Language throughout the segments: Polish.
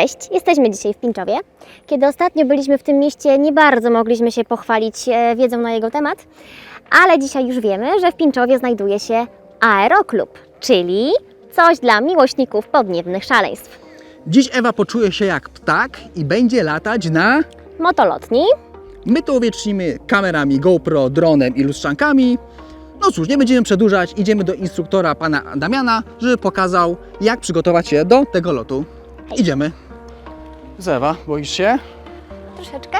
Cześć, jesteśmy dzisiaj w Pińczowie. Kiedy ostatnio byliśmy w tym mieście, nie bardzo mogliśmy się pochwalić e, wiedzą na jego temat, ale dzisiaj już wiemy, że w Pińczowie znajduje się Aeroklub, czyli coś dla miłośników podniebnych szaleństw. Dziś Ewa poczuje się jak ptak i będzie latać na... Motolotni, My to uwiecznimy kamerami GoPro, dronem i lustrzankami. No cóż, nie będziemy przedłużać, idziemy do instruktora pana Damiana, żeby pokazał jak przygotować się do tego lotu. Idziemy. Zewa, boisz się? troszeczkę.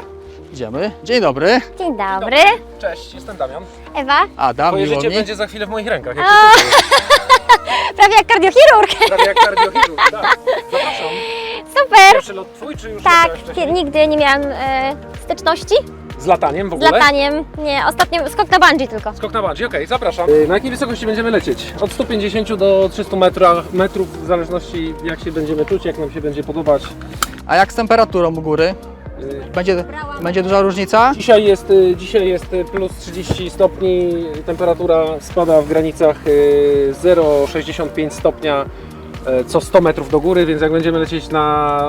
Idziemy. Dzień dobry. Dzień dobry, Cześć, jestem Damian. Ewa, Adam, Twoje miło życie mi. będzie za chwilę w moich rękach. Jak prawie jak kardiochirurg. Prawie jak kardiochirurg, tak. Zapraszam. Super. Pierwszy lot twój, czy już Tak, latałeś kie- wcześniej? nigdy nie miałam e, styczności Z lataniem w z ogóle? lataniem. Nie, ostatnio skok na bungee tylko. Skok na bungee, okej, zapraszam. Y, Na jakiej wysokości będziemy lecieć? Od 150 do 300 metra, metrów, w zależności jak się będziemy czuć, jak nam się będzie podobać. A jak z temperaturą u góry? Y, Będzie, będzie duża różnica? Dzisiaj jest, y, dzisiaj jest y, plus 30 stopni, temperatura spada w granicach y, 0,65 stopnia y, co 100 metrów do góry, więc jak będziemy lecieć na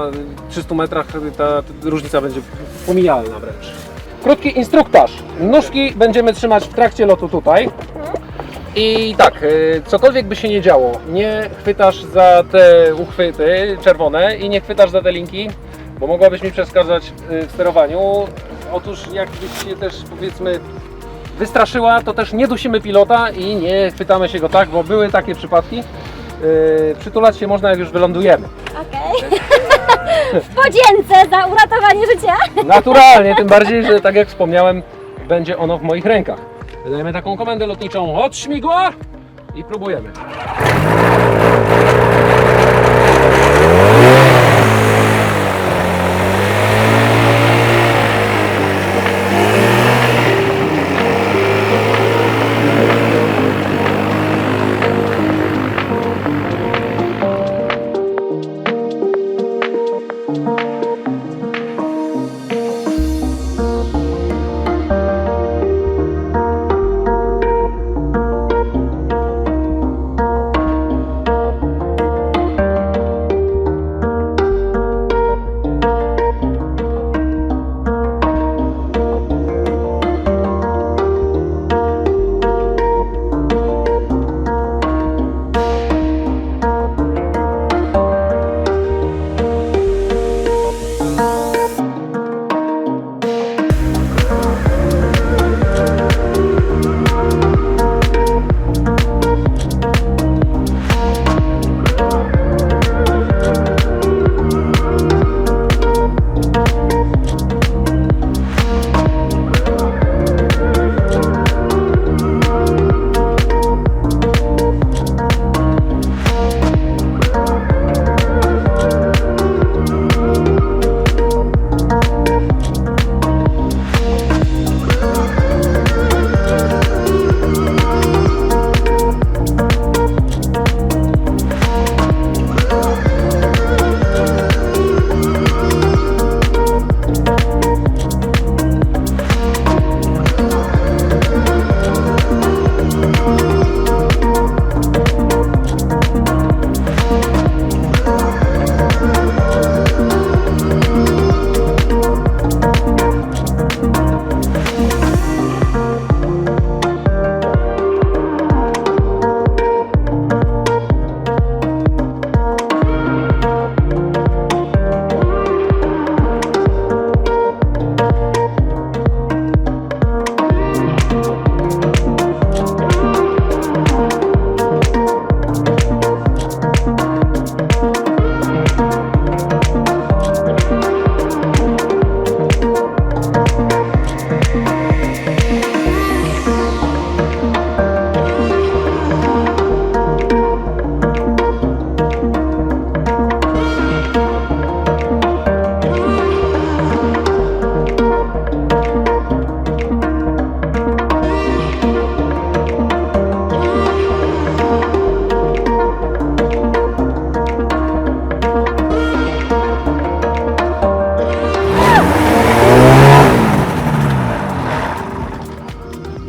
300 metrach, ta, ta różnica będzie pomijalna wręcz. Krótki instruktaż. Nóżki będziemy trzymać w trakcie lotu tutaj. I tak, y, cokolwiek by się nie działo, nie chwytasz za te uchwyty czerwone i nie chwytasz za te linki, bo mogłabyś mi przeszkadzać y, w sterowaniu. Otóż jakbyś się też powiedzmy wystraszyła, to też nie dusimy pilota i nie chwytamy się go tak, bo były takie przypadki. Y, Przytulać się można jak już wylądujemy. Okej. w podzięce za uratowanie życia. Naturalnie, tym bardziej, że tak jak wspomniałem, będzie ono w moich rękach. Wydajemy taką komendę lotniczą od śmigła i próbujemy.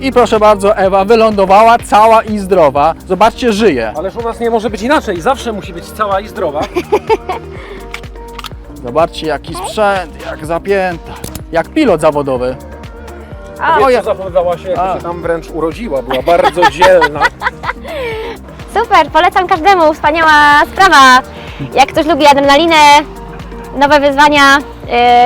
I proszę bardzo, Ewa wylądowała cała i zdrowa. Zobaczcie, żyje. Ależ u nas nie może być inaczej, zawsze musi być cała i zdrowa. Zobaczcie jaki sprzęt, jak zapięta. Jak pilot zawodowy. Wiesz, co zachowywała się, A. jak się tam wręcz urodziła, była bardzo dzielna. super, polecam każdemu, wspaniała sprawa. Jak ktoś lubi adrenalinę, nowe wyzwania,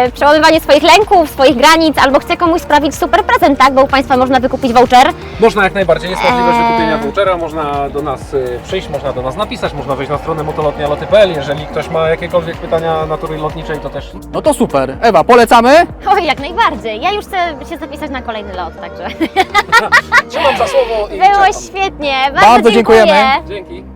yy, przełamywanie swoich lęków, swoich granic, albo chce komuś sprawić super prezent, tak? Bo u Państwa można wykupić voucher. Można jak najbardziej, jest możliwość Eee. wykupienia vouchera, można do nas y, przyjść, można do nas napisać, można wejść na stronę motolotnialoty.pl. Jeżeli ktoś ma jakiekolwiek pytania natury lotniczej, to też No to super. Ewa, polecamy? Oj, jak najbardziej. Ja już chcę się zapisać na kolejny lot, także trzymam za słowo i było czekam. świetnie. Bardzo, Bardzo dziękujemy. dziękuję. Dzięki.